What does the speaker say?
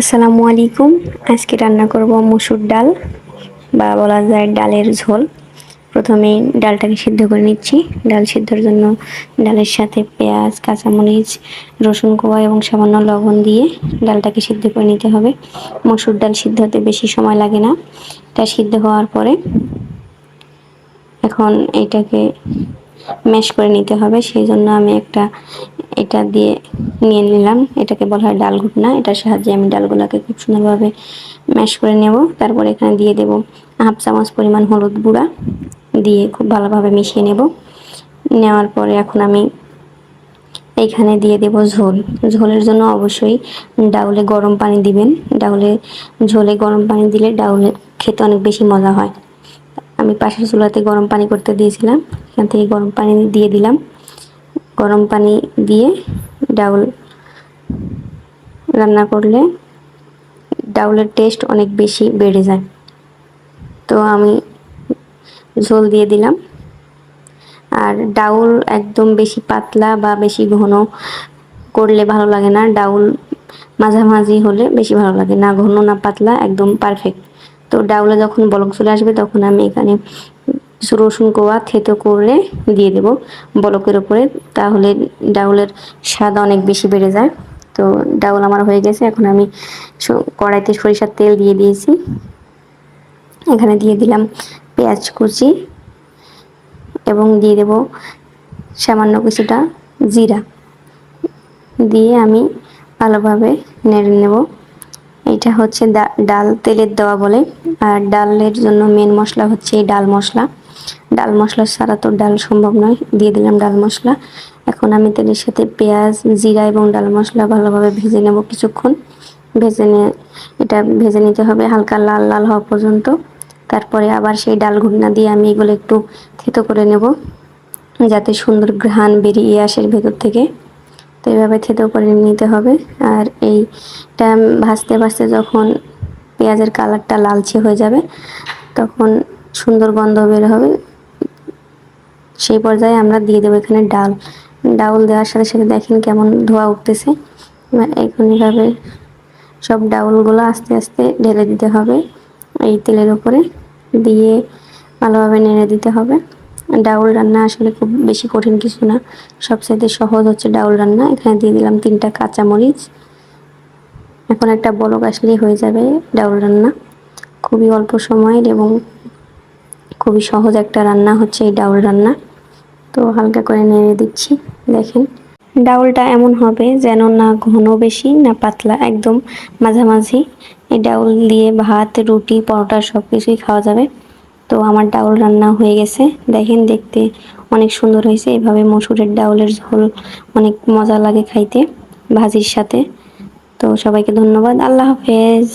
আসসালামু আলাইকুম। আজকে রান্না করব মসুর ডাল বা বলা যায় ডালের ঝোল। প্রথমে ডালটাকে সিদ্ধ করে নিচ্ছি। ডাল সিদ্ধর জন্য ডালের সাথে পেঁয়াজ, কাঁচামরিচ, রসুন কোয়া এবং সামান্য লবণ দিয়ে ডালটাকে সিদ্ধ করে নিতে হবে। মসুর ডাল সিদ্ধ হতে বেশি সময় লাগে না। এটা সিদ্ধ হওয়ার পরে এখন এটাকে ম্যাশ করে নিতে হবে। সেই জন্য আমি একটা এটা দিয়ে নিয়ে নিলাম। এটাকে বলা হয় ডাল ঘুটনা। এটার সাহায্যে আমি ডালগুলোকে খুব সুন্দরভাবে ম্যাশ করে নেব। তারপর এখানে দিয়ে দেব হাফ চামচ পরিমাণ হলুদ গুঁড়া দিয়ে খুব ভালোভাবে মিশিয়ে নেব। নেওয়ার পরে এখন আমি এইখানে দিয়ে দেব ঝোল। ঝোলের জন্য অবশ্যই ডাউলে গরম পানি দিবেন। ডাউলে, ঝোলে গরম পানি দিলে ডাউলে খেতে অনেক বেশি মজা হয়। আমি পাশের চুলাতে গরম পানি করতে দিয়েছিলাম। এখান থেকে গরম পানি দিয়ে দিলাম। গরম পানি দিয়ে ডাউল রান্না করলে ডাউলের টেস্ট অনেক বেশি বেড়ে যায়। তো আমি ঝোল দিয়ে দিলাম। আর ডাউল একদম বেশি পাতলা বা বেশি ঘন করলে ভালো লাগে না। ডাউল মাঝামাঝি হলে বেশি ভালো লাগে না। ঘন না পাতলা, একদম পারফেক্ট তো ডাউলে যখন বলক চলে আসবে, তখন আমি এখানে রসুন কোয়া থেতো করে দিয়ে দেব। বলকের ওপরে তাহলে ডাউলের স্বাদ অনেক বেশি বেড়ে যায়। তো ডাউল আমার হয়ে গেছে, এখন আমি কড়াইতে সরিষার তেল দিয়ে দিয়েছি। এখানে দিয়ে দিলাম পেঁয়াজ কুচি এবং দিয়ে দেব সামান্য কিছুটা জিরা। দিয়ে আমি ভালোভাবে নেড়ে নেব। এটা হচ্ছে ডাল তেলের দেওয়া বলে। আর ডালের জন্য মেন মশলা হচ্ছে এই ডাল মশলা। ডাল মশলা ছাড়া তো ডাল সম্ভব নয়। দিয়ে দিলাম ডাল মশলা। এখন আমি তেলের সাথে পেঁয়াজ, জিরা এবং ডাল মশলা ভালোভাবে ভেজে নেব কিছুক্ষণ। ভেজে নিয়ে এটা ভেজে নিতে হবে হালকা লাল লাল হওয়া পর্যন্ত। তারপরে আবার সেই ডাল ঘুটনা দিয়ে আমি এগুলো একটু থেতো করে নেব, যাতে সুন্দর ঘ্রাণ বেরিয়ে আসে ভেতর থেকে। তো এইভাবে থেতো করে নিতে হবে। আর এইটা ভাজতে ভাজতে যখন পেঁয়াজের কালারটা লালচে হয়ে যাবে, তখন সুন্দর গন্ধ বের হবে। সেই পর্যায়ে আমরা দিয়ে দেবো এখানে ডাল। ডাউল দেওয়ার সাথে সাথে দেখেন কেমন ধোয়া উঠতেছে। এখন সব ডাউলগুলো আস্তে আস্তে ঢেলে দিতে হবে এই তেলের উপরে। দিয়ে ভালোভাবে নেড়ে দিতে হবে। ডাউল রান্না আসলে খুব বেশি কঠিন কিছু না। সবচাইতে সহজ হচ্ছে ডাউল রান্না। এখানে দিয়ে দিলাম তিনটা কাঁচামরিচ। এখন একটা বলক আসলেই হয়ে যাবে ডাউল রান্না। খুবই অল্প সময়ের এবং খুবই সহজ একটা রান্না হচ্ছে এই ডাউল রান্না। তো হালকা করে নেড়ে দিচ্ছি, দেখেন। ডাউলটা এমন হবে যেন না ঘন বেশি, না পাতলা, একদম মাঝামাঝি। এই ডাউল দিয়ে ভাত, রুটি, পরোটা সব কিছুই খাওয়া যাবে। তো আমার ডাউল রান্না হয়ে গেছে। দেখেন, দেখতে অনেক সুন্দর হয়েছে। এভাবে মসুরের ডাউলের ঝোল অনেক মজা লাগে খাইতে, ভাজির সাথে। তো সবাইকে ধন্যবাদ। আল্লাহ হাফেজ।